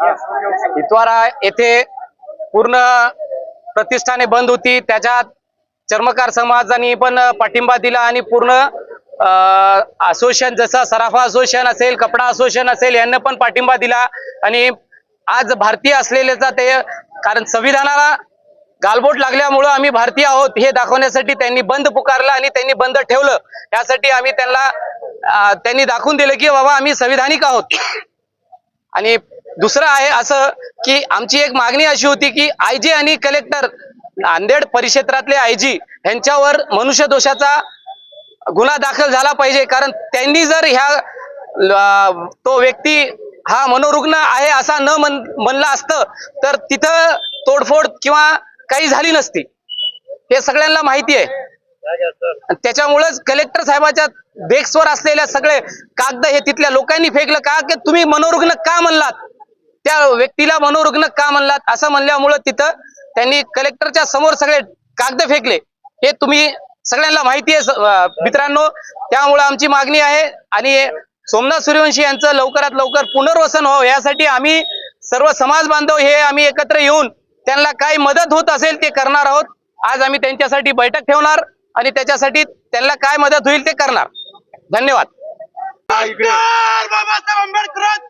इतवारा येथे पूर्ण प्रतिष्ठाने बंद होती. त्याच्यात चर्मकार समाजाने पण पाठिंबा दिला आणि पूर्ण असोसिएशन जसं सराफा असोसिएशन असेल कपडा असोसिएशन असेल यांना पण पाठिंबा दिला. आणि आज भारतीय असलेल्याचा ते कारण संविधानाला गालबोट लागल्यामुळं आम्ही भारतीय आहोत हे दाखवण्यासाठी त्यांनी बंद पुकारलं आणि त्यांनी बंद ठेवलं. यासाठी आम्ही त्यांना त्यांनी दाखवून दिलं की बाबा आम्ही संविधानिक आहोत. आणि दुसरं आहे असं की आमची एक मागणी अशी होती की आयजी आणि कलेक्टर नांदेड परिक्षेत्रातले आयजी यांच्यावर मनुष्य दोषाचा गुन्हा दाखल झाला पाहिजे. कारण त्यांनी जर ह्या तो व्यक्ती हा मनोरुग्ण आहे असा न म्हण म्हणला असतं तर तिथं तोडफोड किंवा काही झाली नसती. हे सगळ्यांना माहिती आहे. त्याच्यामुळेच कलेक्टर साहेबाच्या डेस्कवर असलेल्या सगळे कागद हे तिथल्या लोकांनी फेकलं. का की तुम्ही मनोरुग्ण का म्हणलात? त्या व्यक्तीला मनोरुग्ण का म्हणलात? असं म्हणल्यामुळं तिथं त्यांनी कलेक्टरच्या समोर सगळे कागद फेकले. हे तुम्ही सगळ्यांना माहिती आहे मित्रांनो. त्यामुळे आमची मागणी आहे आणि सोमनाथ सूर्यवंशी यांचं लवकरात लवकर पुनर्वसन व्हावं. यासाठी आम्ही सर्व समाज बांधव हे आम्ही एकत्र येऊन त्यांना काय मदत होत असेल ते करणार आहोत. आज आम्ही त्यांच्यासाठी बैठक ठेवणार आणि त्याच्यासाठी त्यांना काय मदत होईल ते करणार. धन्यवाद. बाबासाहेब आंबेडकर